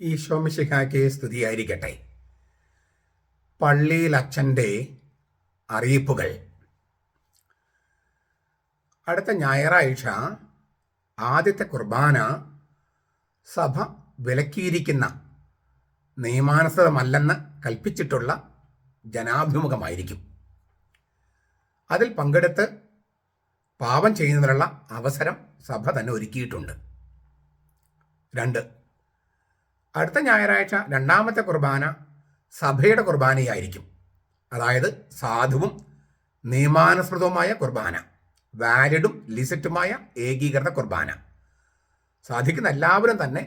ഈശോമിശിഹായ്ക്ക് സ്തുതിയായിരിക്കട്ടെ. പള്ളിയിൽ അച്ഛന്റെ അറിയിപ്പുകൾ. അടുത്ത ഞായറാഴ്ച ആദ്യത്തെ കുർബാന സഭ വിലക്കിയിരിക്കുന്ന നിയമാനുസൃതമല്ലെന്ന് കൽപ്പിച്ചിട്ടുള്ള ജനാഭിമുഖമായിരിക്കും. അതിൽ പങ്കെടുത്ത് പാപം ചെയ്യുന്നതിനുള്ള അവസരം സഭ തന്നെ ഒരുക്കിയിട്ടുണ്ട്. രണ്ട് അടുത്ത ഞായറാഴ്ച രണ്ടാമത്തെ കുർബാന സഭയുടെ കുർബാനയായിരിക്കും. അതായത് സാധുവും നിയമാനുസൃതവുമായ കുർബാന. വാലിഡും ലിസിറ്റുമായ ഏകീകൃത കുർബാന. സാധിക്കുന്ന എല്ലാവരും തന്നെ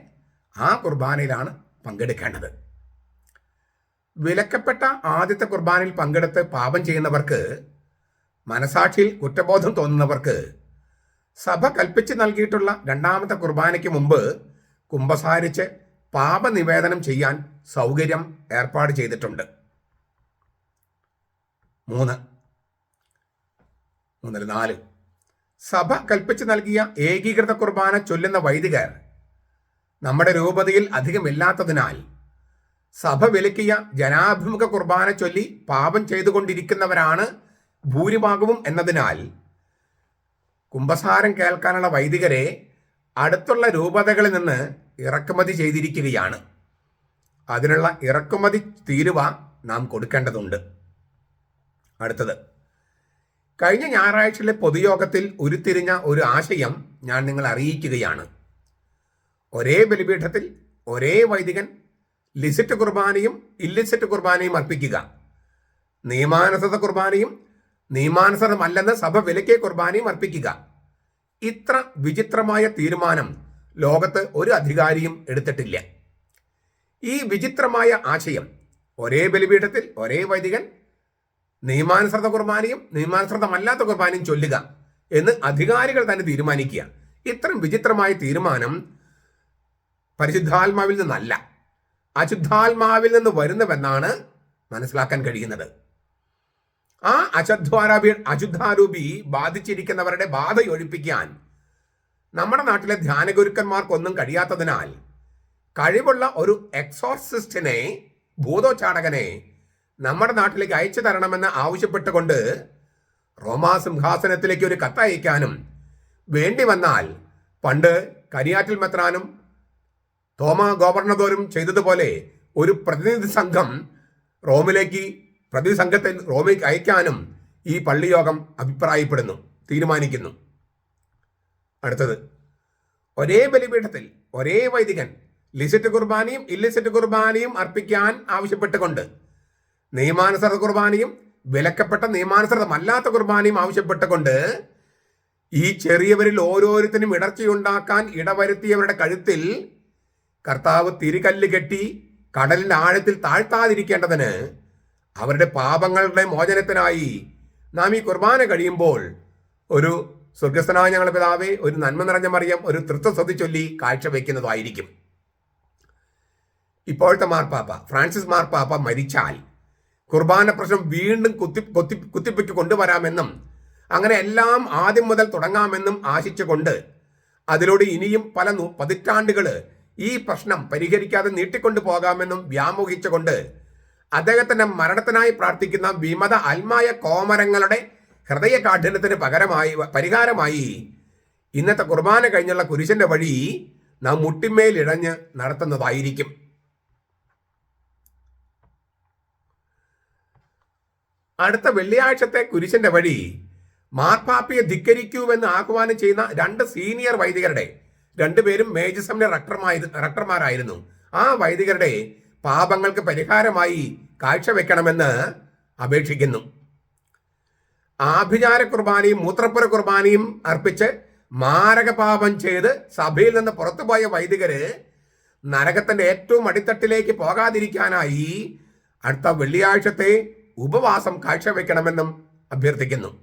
ആ കുർബാനയിലാണ് പങ്കെടുക്കേണ്ടത്. വിലക്കപ്പെട്ട ആദ്യത്തെ കുർബാനയിൽ പങ്കെടുത്ത് പാപം ചെയ്യുന്നവർക്ക് മനസാക്ഷിയിൽ കുറ്റബോധം തോന്നുന്നവർക്ക് സഭ കൽപ്പിച്ച് നൽകിയിട്ടുള്ള രണ്ടാമത്തെ കുർബാനയ്ക്ക് മുമ്പ് കുമ്പസാരിച്ച് പാപനിവേദനം ചെയ്യാൻ സൗകര്യം ഏർപ്പാട് ചെയ്തിട്ടുണ്ട്. മൂന്ന്. മൂന്നിൽ നാല്. സഭ കൽപ്പിച്ചു നൽകിയ ഏകീകൃത കുർബാന ചൊല്ലുന്ന വൈദികർ നമ്മുടെ രൂപതയിൽ അധികമില്ലാത്തതിനാൽ സഭ വിലക്കിയ ജനാഭിമുഖ കുർബാന ചൊല്ലി പാപം ചെയ്തുകൊണ്ടിരിക്കുന്നവരാണ് ഭൂരിഭാഗവും എന്നതിനാൽ കുംഭസാരം കേൾക്കാനുള്ള വൈദികരെ അടുത്തുള്ള രൂപതകളിൽ നിന്ന് ഇറക്കുമതി ചെയ്തിരിക്കുകയാണ്. അതിനുള്ള ഇറക്കുമതി തീരുവ നാം കൊടുക്കേണ്ടതുണ്ട്. അടുത്തത്. കഴിഞ്ഞ ഞായറാഴ്ചയിലെ പൊതുയോഗത്തിൽ ഉരുത്തിരിഞ്ഞ ഒരു ആശയം ഞാൻ നിങ്ങൾ അറിയിക്കുകയാണ്. ഒരേ ബലിപീഠത്തിൽ ഒരേ വൈദികൻ ലിസിറ്റ് കുർബാനയും ഇല്ലിസിറ്റ് കുർബാനയും അർപ്പിക്കുക. നിയമാനുസൃത കുർബാനയും നിയമാനുസൃതമല്ലെന്ന് സഭ വിലക്കിയ കുർബാനയും അർപ്പിക്കുക. ഇത്ര വിചിത്രമായ തീരുമാനം ലോകത്ത് ഒരു അധികാരിയും എടുത്തിട്ടില്ല. ഈ വിചിത്രമായ ആശയം ഒരേ ബലിപീഠത്തിൽ ഒരേ വൈദികൻ നിയമാനുസൃത കുർബാനയും നിയമാനുസൃതമല്ലാത്ത കുർബാനയും ചൊല്ലുക എന്ന് അധികാരികൾ തന്നെ തീരുമാനിക്കുക ഇത്തരം വിചിത്രമായ തീരുമാനം പരിശുദ്ധാത്മാവിൽ നിന്നല്ല. അശുദ്ധാത്മാവിൽ നിന്ന് വരുന്നുവെന്നാണ് മനസ്സിലാക്കാൻ കഴിയുന്നത്. ആ അശുദ്ധാരൂപി അശുദ്ധാരൂപി ബാധിച്ചിരിക്കുന്നവരുടെ ബാധ ഒഴിപ്പിക്കാൻ നമ്മുടെ നാട്ടിലെ ധ്യാനഗുരുക്കന്മാർക്കൊന്നും കഴിയാത്തതിനാൽ കഴിവുള്ള ഒരു എക്സോർസിസ്റ്റിനെ ഭൂതോച്ചാടകനെ നമ്മുടെ നാട്ടിലേക്ക് അയച്ചു തരണമെന്ന് ആവശ്യപ്പെട്ടുകൊണ്ട് റോമാ സിംഹാസനത്തിലേക്ക് ഒരു കത്തയക്കാനും വേണ്ടി വന്നാൽ പണ്ട് കരിയാറ്റിൽ മെത്രാനും തോമ ഗവർണദോരും ചെയ്തതുപോലെ ഒരു പ്രതിനിധി സംഘം റോമിലേക്ക് പ്രതിനിധി സംഘത്തെ റോമിലേക്ക് അയക്കാനും ഈ പള്ളിയോഗം അഭിപ്രായപ്പെടുന്നു തീരുമാനിക്കുന്നു. അടുത്തത്. ഒരേ ബലിപീഠത്തിൽ ഒരേ വൈദികൻ ലിസിറ്റ് കുർബാനയും ഇല്ലിസിറ്റ് കുർബാനയും അർപ്പിക്കാൻ ആവശ്യപ്പെട്ടുകൊണ്ട് നിയമാനുസൃത കുർബാനയും വിലക്കപ്പെട്ട നിയമാനുസൃതമല്ലാത്ത കുർബാനയും ആവശ്യപ്പെട്ടുകൊണ്ട് ഈ ചെറിയവരിൽ ഓരോരുത്തരും ഇടർച്ചയുണ്ടാക്കാൻ ഇടവരുത്തിയവരുടെ കഴുത്തിൽ കർത്താവ് തിരികല്ല് കെട്ടി കടലിന്റെ ആഴത്തിൽ താഴ്ത്താതിരിക്കേണ്ടതിന് അവരുടെ പാപങ്ങളുടെ മോചനത്തിനായി നാം ഈ കുർബാന കഴിയുമ്പോൾ ഒരു സ്വർഗസ്ഥനായ ഞങ്ങളുടെ പിതാവെ ഒരു നന്മ നിറഞ്ഞ മറിയം ഒരു തൃത്വസ്വതി ചൊല്ലി കാഴ്ചവെക്കുന്നതായിരിക്കും. ഇപ്പോഴത്തെ മാർപ്പാപ്പ ഫ്രാൻസിസ് മാർപ്പാപ്പ മരിച്ചാൽ കുർബാന പ്രശ്നം വീണ്ടും കുത്തി കൊത്തി കുത്തിപ്പിക്ക് കൊണ്ടുവരാമെന്നും അങ്ങനെ എല്ലാം ആദ്യം മുതൽ തുടങ്ങാമെന്നും ആശിച്ചുകൊണ്ട് അതിലൂടെ ഇനിയും പല പതിറ്റാണ്ടുകൾ ഈ പ്രശ്നം പരിഹരിക്കാതെ നീട്ടിക്കൊണ്ടു പോകാമെന്നും വ്യാമോഹിച്ചുകൊണ്ട് അദ്ദേഹത്തിന്റെ മരണത്തിനായി പ്രാർത്ഥിക്കുന്ന വിമത അൽമായ കോമരങ്ങളുടെ ഹൃദയ കാഠിന്യത്തിന് പകരമായി പരിഹാരമായി ഇന്നത്തെ കുർബാന കഴിഞ്ഞുള്ള കുരിശന്റെ വഴി നാം മുട്ടിന്മേൽ ഇഴഞ്ഞ് നടത്തുന്നതായിരിക്കും. അടുത്ത വെള്ളിയാഴ്ചത്തെ കുരിശന്റെ വഴി മാർപ്പാപ്പയെ ധിക്കരിക്കൂവെന്ന് ആഹ്വാനം ചെയ്യുന്ന രണ്ട് സീനിയർ വൈദികരുടെ രണ്ടുപേരും മേജർ സെമിനർ റക്ടർമായി റക്ടർമാരായിരുന്നു. ആ വൈദികരുടെ പാപങ്ങൾക്ക് പരിഹാരമായി കാഴ്ച വെക്കണമെന്ന് അപേക്ഷിക്കുന്നു. ആഭിചാര കുർബാനയും മൂത്രപ്പുര കുർബാനയും അർപ്പിച്ച് മാരകപാപം ചെയ്ത് സഭയിൽ നിന്ന് പുറത്തുപോയ വൈദികര് നരകത്തിന്റെ ഏറ്റവും അടിത്തട്ടിലേക്ക് പോകാതിരിക്കാനായി അടുത്ത വെള്ളിയാഴ്ചത്തെ ഉപവാസം കാഴ്ചവെക്കണമെന്നും അഭ്യർത്ഥിക്കുന്നു.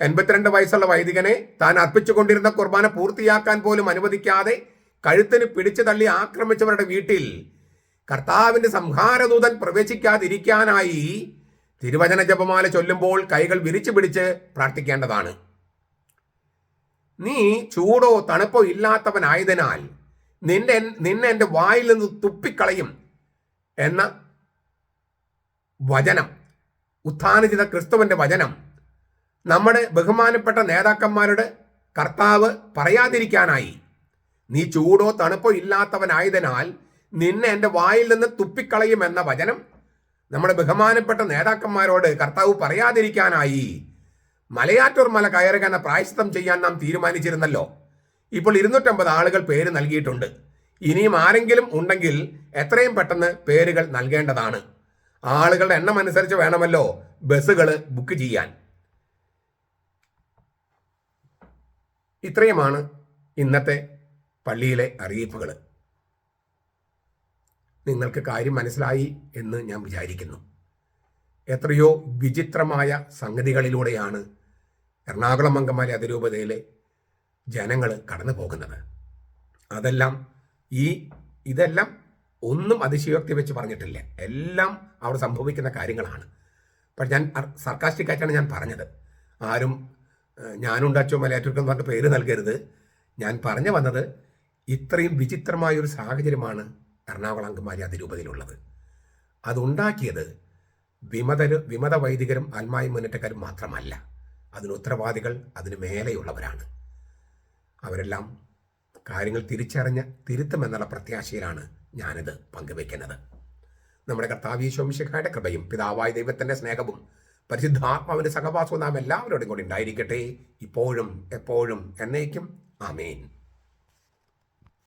എൺപത്തിരണ്ട് വയസ്സുള്ള വൈദികനെ താൻ അർപ്പിച്ചുകൊണ്ടിരുന്ന കുർബാന പൂർത്തിയാക്കാൻ പോലും അനുവദിക്കാതെ കഴുത്തിന് പിടിച്ചു തള്ളി ആക്രമിച്ചവരുടെ വീട്ടിൽ കർത്താവിന്റെ സംഹാരദൂതൻ പ്രവേശിക്കാതിരിക്കാനായി തിരുവചന ജപമാല ചൊല്ലുമ്പോൾ കൈകൾ വിരിച്ചു പിടിച്ച് പ്രാർത്ഥിക്കേണ്ടതാണ്. നീ ചൂടോ തണുപ്പോ ഇല്ലാത്തവനായതിനാൽ നിന്റെ നിന്നെ എന്റെ വായിൽ നിന്ന് തുപ്പിക്കളയും എന്ന വചനം ഉത്ഥാനചിത ക്രിസ്തുവിന്റെ വചനം നമ്മുടെ ബഹുമാനപ്പെട്ട നേതാക്കന്മാരുടെ കർത്താവ് പറയാതിരിക്കാനായി. നീ ചൂടോ തണുപ്പോ ഇല്ലാത്തവനായതിനാൽ നിന്നെ എന്റെ വായിൽ നിന്ന് തുപ്പിക്കളയും എന്ന വചനം നമ്മുടെ ബഹുമാനപ്പെട്ട നേതാക്കന്മാരോട് കർത്താവ് പറയാതിരിക്കാനായി മലയാറ്റൂർ മല കയറുക എന്ന പ്രായശ്ചിത്തം ചെയ്യാൻ നാം തീരുമാനിച്ചിരുന്നല്ലോ. ഇപ്പോൾ ഇരുന്നൂറ്റമ്പത് ആളുകൾ പേര് നൽകിയിട്ടുണ്ട്. ഇനിയും ആരെങ്കിലും ഉണ്ടെങ്കിൽ എത്രയും പെട്ടെന്ന് പേരുകൾ നൽകേണ്ടതാണ്. ആളുകളുടെ എണ്ണം അനുസരിച്ച് വേണമല്ലോ ബസ്സുകൾ ബുക്ക് ചെയ്യാൻ. ഇത്രയുമാണ് ഇന്നത്തെ പള്ളിയിലെ അറിയിപ്പുകൾ നിങ്ങൾക്ക് കാര്യം മനസ്സിലായി എന്ന് ഞാൻ വിചാരിക്കുന്നു. എത്രയോ വിചിത്രമായ സംഗതികളിലൂടെയാണ് എറണാകുളം അങ്കമാലി അതിരൂപതയിലെ ജനങ്ങൾ കടന്നു പോകുന്നത്. അതെല്ലാം ഈ ഇതെല്ലാം ഒന്നും അതിശയോക്തി വെച്ച് പറഞ്ഞിട്ടില്ല. എല്ലാം അവിടെ സംഭവിക്കുന്ന കാര്യങ്ങളാണ്. പക്ഷെ ഞാൻ സർക്കാസ്റ്റിക്കായിട്ടാണ് ഞാൻ പറഞ്ഞത്. ആരും ഞാനുണ്ടാച്ചോ ഞാനുണ്ടച്ചോ മലയാറ്റൂർക്കും പറഞ്ഞ പേര് നൽകരുത്. ഞാൻ പറഞ്ഞു വന്നത് ഇത്രയും വിചിത്രമായൊരു സാഹചര്യമാണ് എറണാകുളം അങ്കമാലി അതിരൂപതയിലുള്ളത്. അതുണ്ടാക്കിയത് വിമതര് വിമത വൈദികരും ആത്മായി മുന്നേറ്റക്കാരും മാത്രമല്ല. അതിന് ഉത്തരവാദികൾ അതിന് മേലെയുള്ളവരാണ്. അവരെല്ലാം കാര്യങ്ങൾ തിരിച്ചറിഞ്ഞ് തിരുത്തുമെന്നുള്ള പ്രത്യാശയിലാണ് ഞാനിത് പങ്കുവയ്ക്കുന്നത് നമ്മുടെ കർത്താവീശോമിശിഖായുടെ കൃപയും പിതാവായ ദൈവത്തിന്റെ സ്നേഹവും പരിശുദ്ധാത്മാവിന്റെ സഹവാസവും നാം എല്ലാവരോടും കൂടി ഉണ്ടായിരിക്കട്ടെ. ഇപ്പോഴും എപ്പോഴും എന്നേക്കും. ആമേൻ.